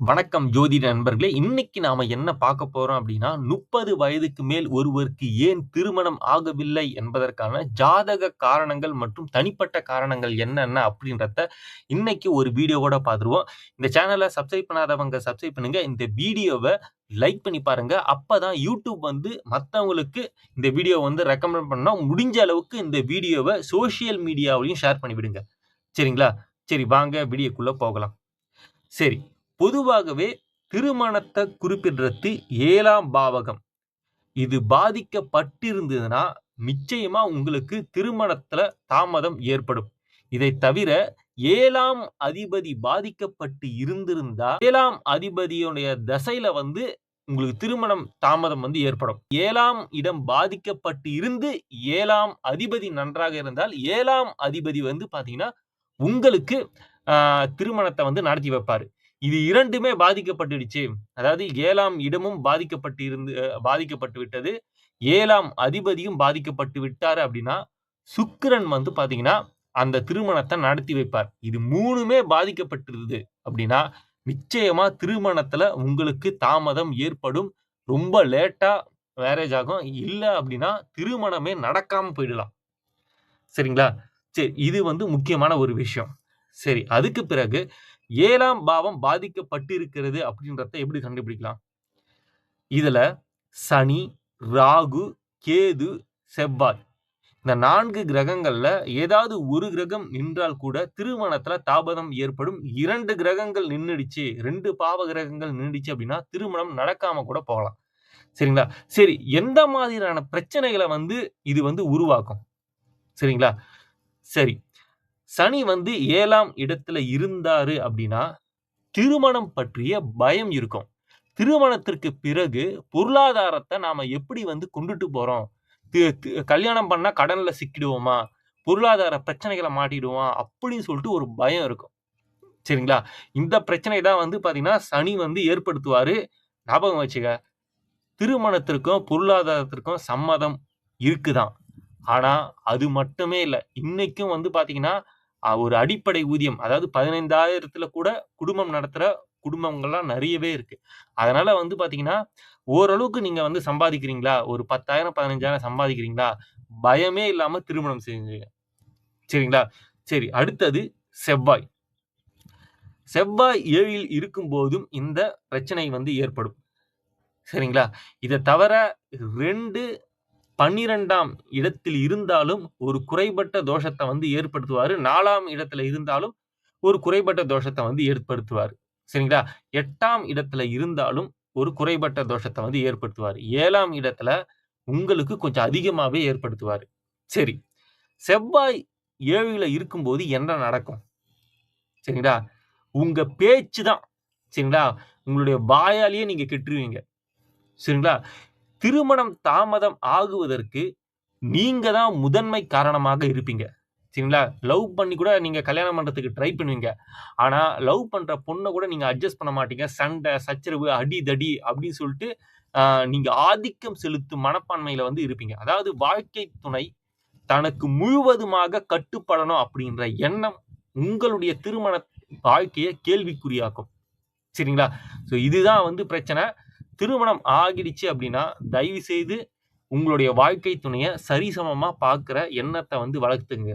வணக்கம் ஜோதிட நண்பர்களே இன்னைக்கு நாம என்ன பார்க்க போறோம் அப்படின்னா முப்பது வயதுக்கு மேல் ஒருவருக்கு ஏன் திருமணம் ஆகவில்லை என்பதற்கான ஜாதக காரணங்கள் மற்றும் தனிப்பட்ட காரணங்கள் என்னென்ன அப்படின்றத இன்னைக்கு ஒரு வீடியோவோட பார்த்துருவோம். இந்த சேனலை சப்ஸ்கிரைப் பண்ணாதவங்க சப்ஸ்கிரைப் பண்ணுங்க. இந்த வீடியோவை லைக் பண்ணி பாருங்க. அப்பதான் யூடியூப் வந்து மற்றவங்களுக்கு இந்த வீடியோ வந்து ரெக்கமெண்ட் பண்ணால் முடிஞ்ச அளவுக்கு இந்த வீடியோவை சோஷியல் மீடியாவிலையும் ஷேர் பண்ணிவிடுங்க. சரிங்களா? சரி வாங்க வீடியோக்குள்ள போகலாம். சரி பொதுவாகவே திருமணத்தை குறிப்பிடுறது ஏழாம் பாவகம். இது பாதிக்கப்பட்டிருந்ததுன்னா நிச்சயமா உங்களுக்கு திருமணத்துல தாமதம் ஏற்படும். இதை தவிர ஏழாம் அதிபதி பாதிக்கப்பட்டு இருந்திருந்தா ஏழாம் அதிபதியுடைய தசையில வந்து உங்களுக்கு திருமணம் தாமதம் வந்து ஏற்படும். ஏழாம் இடம் பாதிக்கப்பட்டு இருந்து ஏழாம் அதிபதி நன்றாக இருந்தால் ஏழாம் அதிபதி வந்து பாத்தீங்கன்னா உங்களுக்கு திருமணத்தை வந்து நடத்தி வைப்பாரு. இது இரண்டுமே பாதிக்கப்பட்டுடுச்சு. அதாவது ஏழாம் இடமும் பாதிக்கப்பட்டு இருந்து பாதிக்கப்பட்டு விட்டது. ஏழாம் அதிபதியும் பாதிக்கப்பட்டு விட்டாரு அப்படின்னா சுக்கிரன் வந்து பாத்தீங்கன்னா அந்த திருமணத்தை நடத்தி வைப்பார். இது மூணுமே பாதிக்கப்பட்டிருது அப்படின்னா நிச்சயமா திருமணத்துல உங்களுக்கு தாமதம் ஏற்படும். ரொம்ப லேட்டா மேரேஜ் ஆகும். இல்லை அப்படின்னா திருமணமே நடக்காம போயிடலாம். சரிங்களா? சரி இது வந்து முக்கியமான ஒரு விஷயம். சரி அதுக்கு பிறகு ஏழாம் பாவம் பாதிக்கப்பட்டிருக்கிறது அப்படின்றத எப்படி கண்டுபிடிக்கலாம்? இதுல சனி ராகு கேது செவ்வாய் இந்த நான்கு கிரகங்கள்ல ஏதாவது ஒரு கிரகம் நின்றால் கூட திருமணத்துல தாபதம் ஏற்படும். இரண்டு கிரகங்கள் நின்றுடுச்சு ரெண்டு பாவ கிரகங்கள் நின்றுடுச்சு அப்படின்னா திருமணம் நடக்காம கூட போகலாம். சரிங்களா? சரி எந்த மாதிரியான பிரச்சனைகளை வந்து இது வந்து உருவாக்கும்? சரிங்களா? சரி சனி வந்து ஏழாம் இடத்துல இருந்தாரு அப்படின்னா திருமணம் பற்றிய பயம் இருக்கும். திருமணத்திற்கு பிறகு பொருளாதாரத்தை நாம எப்படி வந்து கொண்டுட்டு போறோம்? கல்யாணம் பண்ணா கடன்ல சிக்கிடுவோமா? பொருளாதார பிரச்சனைகளை மாட்டிடுவோம்? அப்படின்னு சொல்லிட்டு ஒரு பயம் இருக்கும். சரிங்களா? இந்த பிரச்சனை தான் வந்து பாத்தீங்கன்னா சனி வந்து ஏற்படுத்துவாரு. ஞாபகம் வச்சுக்க திருமணத்திற்கும் பொருளாதாரத்திற்கும் சம்மதம் இருக்குதான். ஆனா அது மட்டுமே இல்லை. இன்னைக்கும் வந்து பாத்தீங்கன்னா ஒரு அடிப்படை ஊதியம். அதாவது பதினைந்தாயிரத்துல கூட குடும்பம் நடத்துற குடும்பங்கள்லாம் நிறையவே இருக்கு. அதனால வந்து பாத்தீங்கன்னா ஓரளவுக்கு நீங்க வந்து சம்பாதிக்கிறீங்களா? ஒரு பத்தாயிரம் பதினஞ்சாயிரம் சம்பாதிக்கிறீங்களா? பயமே இல்லாம திருமணம் செஞ்சுங்க சரிங்களா? சரி அடுத்தது செவ்வாய். செவ்வாய் ஏழில் இருக்கும் போதும் இந்த பிரச்சனை வந்து ஏற்படும். சரிங்களா? இதை தவிர ரெண்டு பன்னிரெண்டாம் இடத்தில் இருந்தாலும் ஒரு குறைபட்ட தோஷத்தை வந்து ஏற்படுத்துவாரு. நாலாம் இடத்துல இருந்தாலும் ஒரு குறைபட்ட தோஷத்தை வந்து ஏற்படுத்துவார். சரிங்களா? எட்டாம் இடத்துல இருந்தாலும் ஒரு குறைபட்ட தோஷத்தை வந்து ஏற்படுத்துவார். ஏழாம் இடத்துல உங்களுக்கு கொஞ்சம் அதிகமாவே ஏற்படுத்துவார். சரி. செவ்வாய் ஏழுல இருக்கும்போது என்ன நடக்கும்? சரிங்களா? உங்க பேச்சு தான் சரிங்களா? உங்களுடைய வாயாலேயே நீங்க கெட்டுருவீங்க. சரிங்களா? திருமணம் தாமதம் ஆகுவதற்கு நீங்க தான் முதன்மை காரணமாக இருப்பீங்க. சரிங்களா? லவ் பண்ணி கூட நீங்க கல்யாணம் பண்றதுக்கு ட்ரை பண்ணுவீங்க. ஆனா லவ் பண்ற பொண்ணை கூட நீங்க அட்ஜஸ்ட் பண்ண மாட்டீங்க. சண்டை சச்சரவு அடி தடி அப்படின்னு சொல்லிட்டு நீங்கள் நீங்க ஆதிக்கம் செலுத்தும் மனப்பான்மையில வந்து இருப்பீங்க. அதாவது வாழ்க்கை துணை தனக்கு முழுவதுமாக கட்டுப்படணும் அப்படின்ற எண்ணம் உங்களுடைய திருமண வாழ்க்கையை கேள்விக்குறியாக்கும். சரிங்களா? ஸோ இதுதான் வந்து பிரச்சனை. திருமணம் ஆகிடுச்சு அப்படின்னா தயவு செய்து உங்களுடைய வாழ்க்கை துணையை சரிசமமாக பார்க்குற எண்ணத்தை வந்து வளர்த்துங்க.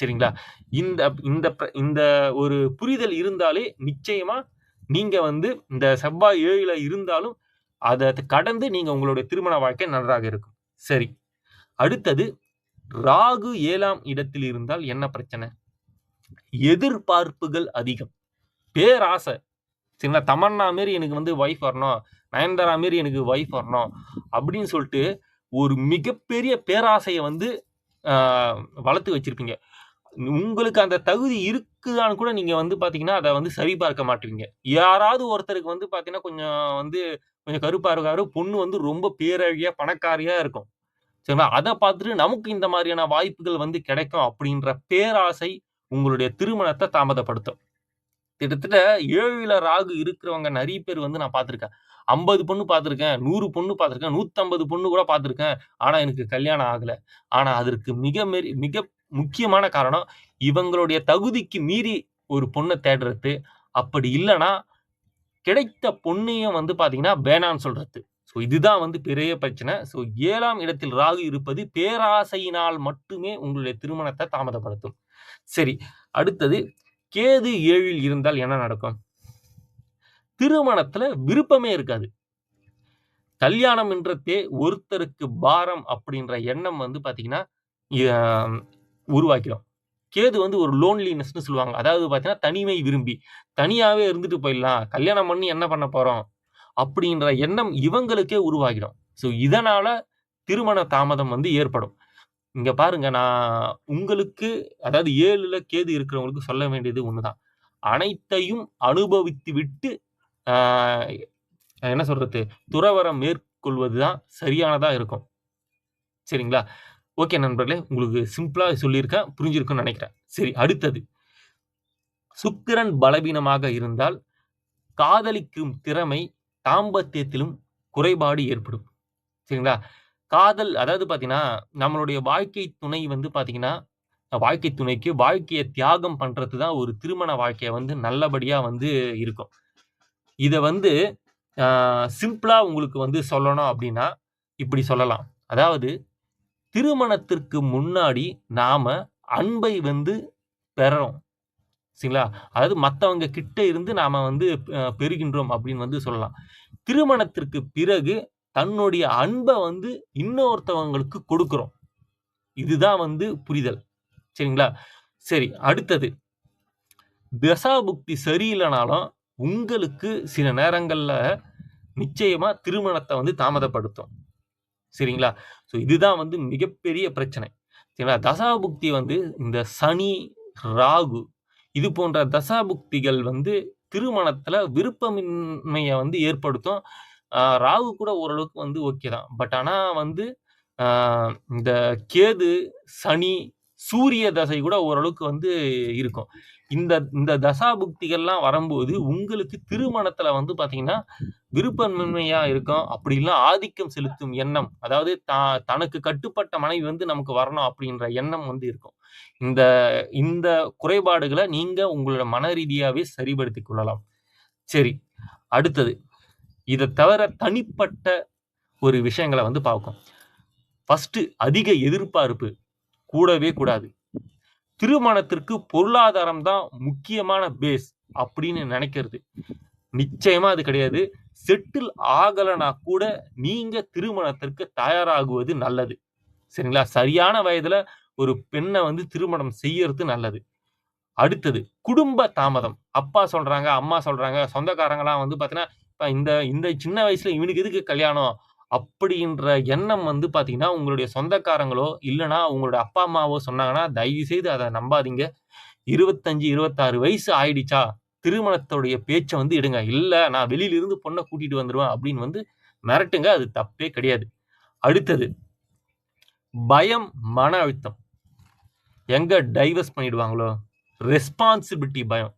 சரிங்களா? இந்த இந்த இந்த ஒரு புரிதல் இருந்தாலே நிச்சயமா நீங்க வந்து இந்த செவ்வாய் ஏழில் இருந்தாலும் அதை கடந்து நீங்க உங்களுடைய திருமண வாழ்க்கை நன்றாக இருக்கும். சரி. அடுத்தது ராகு ஏழாம் இடத்தில் இருந்தால் என்ன பிரச்சனை? எதிர்பார்ப்புகள் அதிகம். பேராசை. சரிங்களா? தமன்னா மாரி எனக்கு வந்து ஒய்ஃப் வரணும். நயன்தாரா மாரி எனக்கு ஒய்ஃப் வரணும். அப்படின்னு சொல்லிட்டு ஒரு மிகப்பெரிய பேராசையை வந்து வளர்த்து வச்சுருப்பீங்க. உங்களுக்கு அந்த தகுதி இருக்குதான்னு கூட நீங்கள் வந்து பார்த்தீங்கன்னா அதை வந்து சரிபார்க்க மாட்டீங்க. யாராவது ஒருத்தருக்கு வந்து பார்த்தீங்கன்னா கொஞ்சம் வந்து கொஞ்சம் கருப்பாக இருக்காரு. பொண்ணு வந்து ரொம்ப பேரழியாக பணக்காரியாக இருக்கும். சரிங்களா? அதை பார்த்துட்டு நமக்கு இந்த மாதிரியான வாய்ப்புகள் வந்து கிடைக்கும் அப்படின்ற பேராசை உங்களுடைய திருமணத்தை தாமதப்படுத்தும். கிட்டத்தட்ட ஏழுல ராகு இருக்கிறவங்க நிறைய பேர் வந்து நான் பார்த்துருக்கேன். ஐம்பது பொண்ணு பார்த்துருக்கேன் நூறு பொண்ணு பார்த்துருக்கேன் நூற்றம்பது பொண்ணு கூட பார்த்துருக்கேன். ஆனால் எனக்கு கல்யாணம் ஆகலை. ஆனால் அதற்கு மிக மெரி மிக முக்கியமான காரணம் இவங்களுடைய தகுதிக்கு மீறி ஒரு பொண்ணை தேடுறது. அப்படி இல்லைன்னா கிடைத்த பொண்ணையும் வந்து பார்த்தீங்கன்னா வேணான்னு சொல்றது. ஸோ இதுதான் வந்து பெரிய பிரச்சனை. ஸோ ஏழாம் இடத்தில் ராகு இருப்பது பேராசையினால் மட்டுமே உங்களுடைய திருமணத்தை தாமதப்படுத்தும். சரி அடுத்தது கேது ஏழில் இருந்தால் என்ன நடக்கும்? திருமணத்துல விருப்பமே இருக்காது. கல்யாணம் என்றதே ஒருத்தருக்கு பாரம் அப்படின்ற எண்ணம் வந்து பாத்தீங்கன்னா உருவாக்கிடும் கேது வந்து ஒரு லோன்லினஸ்னு சொல்லுவாங்க. அதாவது பார்த்தீங்கன்னா தனிமை விரும்பி தனியாகவே இருந்துட்டு போயிடலாம். கல்யாணம் பண்ணி என்ன பண்ண போகிறோம் அப்படின்ற எண்ணம் இவங்களுக்கே உருவாகிடும் ஸோ இதனால் திருமண தாமதம் வந்து ஏற்படும். இங்க பாருங்க நான் உங்களுக்கு அதாவது ஏழுல கேது இருக்கிறவங்களுக்கு சொல்ல வேண்டியது ஒண்ணுதான். அனைத்தையும் அனுபவித்து விட்டு என்ன சொல்றது? துறவரம் மேற்கொள்வதுதான் சரியானதா இருக்கும். சரிங்களா? ஓகே நண்பர்களே உங்களுக்கு சிம்பிளா சொல்லியிருக்கேன் புரிஞ்சிருக்குன்னு நினைக்கிறேன். சரி அடுத்தது. சுக்கிரன் பலவீனமாக இருந்தால் காதலிக்கும் திறமை தாம்பத்தியத்திலும் குறைபாடு ஏற்படும். சரிங்களா? காதல் அதாவது பார்த்தீங்கன்னா நம்மளுடைய வாழ்க்கை துணை வந்து பார்த்தீங்கன்னா வாழ்க்கை துணைக்கு வாழ்க்கையை தியாகம் பண்ணுறது தான் ஒரு திருமண வாழ்க்கையை வந்து நல்லபடியாக வந்து இருக்கும். இதை வந்து சிம்பிளாக உங்களுக்கு வந்து சொல்லணும் அப்படின்னா இப்படி சொல்லலாம். அதாவது திருமணத்திற்கு முன்னாடி நாம் அன்பை வந்து பெறோம் சரிங்களா? அதாவது மற்றவங்க கிட்ட இருந்து நாம் வந்து பெறுகின்றோம் அப்படின்னு வந்து சொல்லலாம். திருமணத்திற்கு பிறகு தன்னுடைய அன்பை வந்து இன்னொருத்தவங்களுக்கு கொடுக்குறோம். இதுதான் வந்து புரிதல். சரிங்களா? சரி அடுத்தது. தசாபுக்தி சரியில்லைனாலும் உங்களுக்கு சில நேரங்களில் நிச்சயமா திருமணத்தை வந்து தாமதப்படுத்தும். சரிங்களா? ஸோ இதுதான் வந்து மிகப்பெரிய பிரச்சனை. சரிங்களா? தசாபுக்தி வந்து இந்த சனி ராகு இது போன்ற தசாபுக்திகள் வந்து திருமணத்தில் விருப்பமின்மையை வந்து ஏற்படுத்தும். ராகு கூட ஓரளவுக்கு வந்து ஓகே தான். பட் ஆனால் வந்து இந்த கேது சனி சூரிய தசை கூட ஓரளவுக்கு வந்து இருக்கும். இந்த இந்த தசாபுக்திகள்லாம் வரும்போது உங்களுக்கு திருமணத்துல வந்து பாத்தீங்கன்னா விருப்பமின்மையா இருக்கும் அப்படி இல்லை ஆதிக்கம் செலுத்தும் எண்ணம் அதாவது த தனக்கு கட்டுப்பட்ட மனைவி வந்து நமக்கு வரணும் அப்படின்ற எண்ணம் வந்து இருக்கும். இந்த இந்த குறைபாடுகளை நீங்க உங்களோட மன ரீதியாவே சரிபடுத்திக் கொள்ளலாம். சரி அடுத்தது. இதை தவிர தனிப்பட்ட ஒரு விஷயங்களை வந்து பார்க்கும். ஃபஸ்ட்டு அதிக எதிர்பார்ப்பு கூடவே கூடாது. திருமணத்திற்கு பொருளாதாரம் தான் முக்கியமான பேஸ் அப்படின்னு நினைக்கிறது. நிச்சயமா அது கிடையாது. செட்டில் ஆகலைனா கூட நீங்க திருமணத்திற்கு தயாராகுவது நல்லது. சரிங்களா? சரியான வயதுல ஒரு பெண்ணை வந்து திருமணம் செய்யறது நல்லது. அடுத்தது குடும்ப தாமதம். அப்பா சொல்றாங்க அம்மா சொல்றாங்க சொந்தக்காரங்களாம் வந்து பாத்தீங்கன்னா இந்த இந்த சின்ன வயசுல இவனுக்கு எதுக்கு கல்யாணம்? அப்படின்ற எண்ணம் வந்து பார்த்தீங்கன்னா உங்களுடைய சொந்தக்காரங்களோ இல்லைன்னா உங்களுடைய அப்பா அம்மாவோ சொன்னாங்கன்னா தயவு செய்து அதை நம்பாதீங்க. இருபத்தஞ்சு இருபத்தாறு வயசு ஆயிடுச்சா? திருமணத்துடைய பேச்சை வந்து எடுங்க. இல்லை நான் வெளியிலிருந்து பொண்ணை கூட்டிட்டு வந்துடுவேன் அப்படின்னு வந்து மிரட்டுங்க. அது தப்பே கிடையாது. அடுத்தது பயம் மன அழுத்தம். எங்க டைவர்ஸ் பண்ணிடுவாங்களோ? ரெஸ்பான்சிபிலிட்டி பயம்.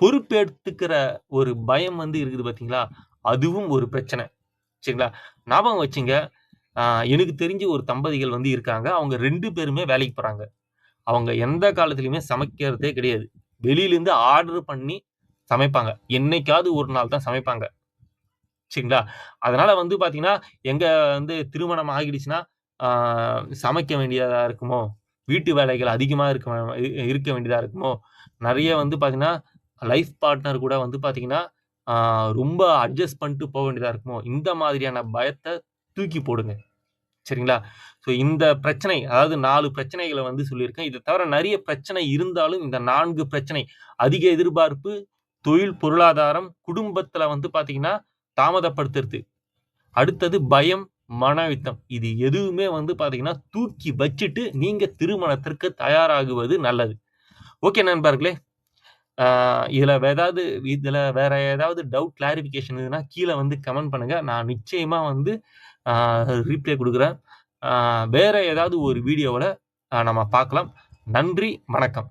பொறுப்பெடுத்துக்கிற ஒரு பயம் வந்து இருக்குது பார்த்தீங்களா அதுவும் ஒரு பிரச்சனை. சரிங்களா? ஞாபகம் வச்சுங்க. எனக்கு தெரிஞ்சு ஒரு தம்பதிகள் வந்து இருக்காங்க. அவங்க ரெண்டு பேருமே வேலைக்கு போகிறாங்க அவங்க எந்த காலத்துலையுமே சமைக்கிறதே கிடையாது. வெளியிலேருந்து ஆர்டர் பண்ணி சமைப்பாங்க. என்னைக்காவது ஒரு நாள் தான் சமைப்பாங்க. சரிங்களா? அதனால் வந்து பார்த்தீங்கன்னா எங்கே வந்து திருமணம் ஆகிடுச்சுன்னா சமைக்க வேண்டியதாக இருக்குமோ? வீட்டு வேலைகள் அதிகமாக இருக்க இருக்க வேண்டியதாக இருக்குமோ? நிறைய வந்து பார்த்தீங்கன்னா லைஃப் பார்ட்னர் கூட வந்து பார்த்தீங்கன்னா, ரொம்ப அட்ஜஸ்ட் பண்ணிட்டு போக வேண்டியதா இருக்குமோ! இந்த மாதிரியான பயத்த தூக்கி போடுங்க. சரிங்களா? ஸோ இந்த பிரச்சனை, அதாவது நாலு பிரச்சனைகளை வந்து சொல்லியிருக்கேன். இதை தவிர நிறைய பிரச்சனை இருந்தாலும், இந்த நான்கு பிரச்சனை, அதிக எதிர்பார்ப்பு, தொழில், பொருளாதாரம், குடும்பத்துல வந்து பார்த்தீங்கன்னா, தாமதப்படுத்துறது. அடுத்தது பயம், மன அழுத்தம். இது எதுவுமே வந்து பார்த்தீங்கன்னா, தூக்கி வச்சுட்டு நீங்க திருமணத்திற்கு தயாராகுவது நல்லது. ஓகே நண்பர்களே! இதில் ஏதாவது இதில் வேற ஏதாவது டவுட் கிளாரிஃபிகேஷன் இதுனா கீழே வந்து கமெண்ட் பண்ணுங்கள் நான் நிச்சயமாக வந்து ரீப்ளே கொடுக்குறேன் வேற ஏதாவது ஒரு வீடியோவில் நம்ம பார்க்கலாம். நன்றி, வணக்கம்.